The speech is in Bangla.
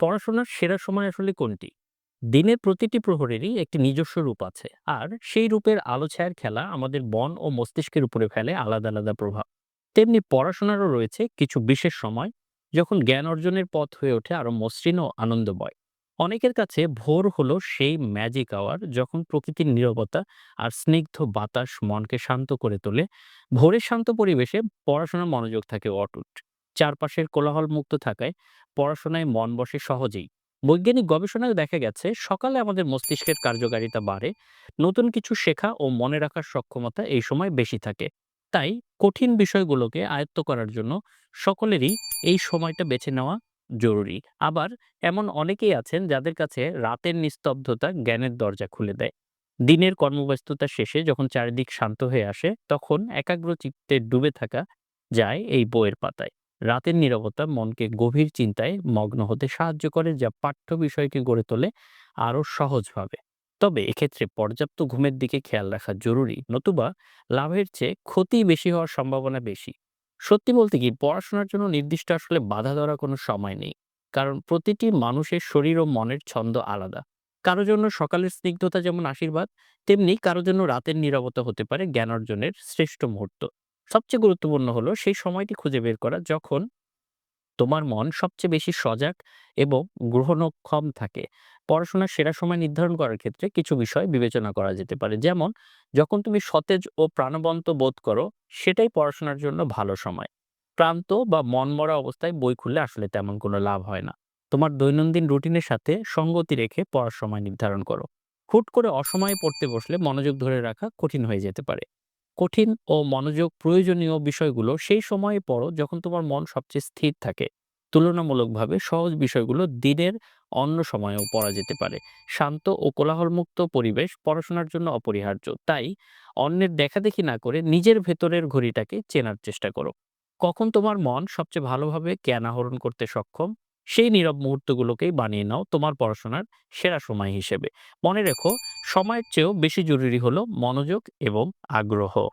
পড়াশোনার সেরা সময় আসলে কোনটি? দিনের প্রতিটি প্রহরেরই একটি নিজস্ব রূপ আছে, আর সেই রূপের আলো ছায়ার খেলা আমাদের মন ও মস্তিষ্কের উপরে ফেলে আলাদা আলাদা প্রভাব। তেমনি পড়াশোনারও রয়েছে কিছু বিশেষ সময়, যখন জ্ঞান অর্জনের পথ হয়ে ওঠে আরও মসৃণ ও আনন্দময়। অনেকের কাছে ভোর হলো সেই ম্যাজিক আওয়ার যখন প্রকৃতির নীরবতা আর স্নিগ্ধ বাতাস মনকে শান্ত করে তোলে। ভোরের শান্ত পরিবেশে পড়াশোনার মনোযোগ থাকে অটুট। চারপাশের কোলাহল মুক্ত থাকায় পড়াশোনায় মন বসে সহজেই। বৈজ্ঞানিক গবেষণায় দেখা গেছে, সকালে আমাদের মস্তিষ্কের কার্যকারিতা বাড়ে, নতুন কিছু শেখা ও মনে রাখার সক্ষমতা এই সময় বেশি থাকে। তাই কঠিন বিষয়গুলোকে আয়ত্ত করার জন্য সকলেরই এই সময়টা বেছে নেওয়া জরুরি। আবার এমন অনেকেই আছেন যাদের কাছে রাতের নিস্তব্ধতা জ্ঞানের দরজা খুলে দেয়। দিনের কর্মব্যস্ততা শেষে যখন চারিদিক শান্ত হয়ে আসে, তখন একাগ্র চিত্তে ডুবে থাকা যায় এই বইয়ের পাতায়। রাতের নীরবতা মনকে গভীর চিন্তায় মগ্ন হতে সাহায্য করে, যা পাঠ্য বিষয়কে গড়ে তোলে আরও সহজভাবে তবে এক্ষেত্রে পর্যাপ্ত ঘুমের দিকে খেয়াল রাখা জরুরি, নতুবা লাভের চেয়ে ক্ষতি বেশি হওয়ার সম্ভাবনা বেশি। সত্যি বলতে কি, পড়াশোনার জন্য নির্দিষ্ট আসলে বাধা ধরা কোনো সময় নেই, কারণ প্রতিটি মানুষের শরীর ও মনের ছন্দ আলাদা। কারও জন্য সকালের স্নিগ্ধতা যেমন আশীর্বাদ, তেমনি কারও জন্য রাতের নীরবতা হতে পারে জ্ঞান অর্জনের শ্রেষ্ঠ মুহূর্ত। সবচেয়ে গুরুত্বপূর্ণ হলো সেই সময়টি খুঁজে বের করা যখন তোমার মন সবচেয়ে বেশি সজাগ এবং গ্রহণক্ষম থাকে। পড়াশোনার সেরা সময় নির্ধারণ করার ক্ষেত্রে কিছু বিষয় বিবেচনা করা যেতে পারে। যেমন, যখন তুমি সতেজ ও প্রাণবন্ত বোধ করো, সেটাই পড়াশোনার জন্য ভালো সময়। ক্লান্ত বা মনমরা অবস্থায় বই খুললে আসলে তেমন কোনো লাভ হয় না। তোমার দৈনন্দিন রুটিনের সাথে সঙ্গতি রেখে পড়ার সময় নির্ধারণ করো। হুট করে অসময়ে পড়তে বসলে মনোযোগ ধরে রাখা কঠিন হয়ে যেতে পারে। কঠিন ও মনোযোগ প্রয়োজনীয় বিষয়গুলো সেই সময়ে পড়ো যখন তোমার মন সবচেয়ে স্থির থাকে। তুলনামূলকভাবে সহজ বিষয়গুলো দিনের অন্য সময়েও পড়া যেতে পারে। শান্ত ও কোলাহলমুক্ত পরিবেশ পড়াশোনার জন্য অপরিহার্য। তাই অন্যের দেখাদেখি না করে নিজের ভেতরের ঘড়িটাকে চেনার চেষ্টা করো। কখন তোমার মন সবচেয়ে ভালোভাবে জ্ঞান আহরণ করতে সক্ষম? সেই নীরব মুহূর্তগুলোকেই বানিয়ে নাও তোমার পড়াশোনার সেরা সময় হিসেবে। মনে রেখো, সময়ের চেয়েও বেশি জরুরি হলো মনোযোগ এবং আগ্রহ।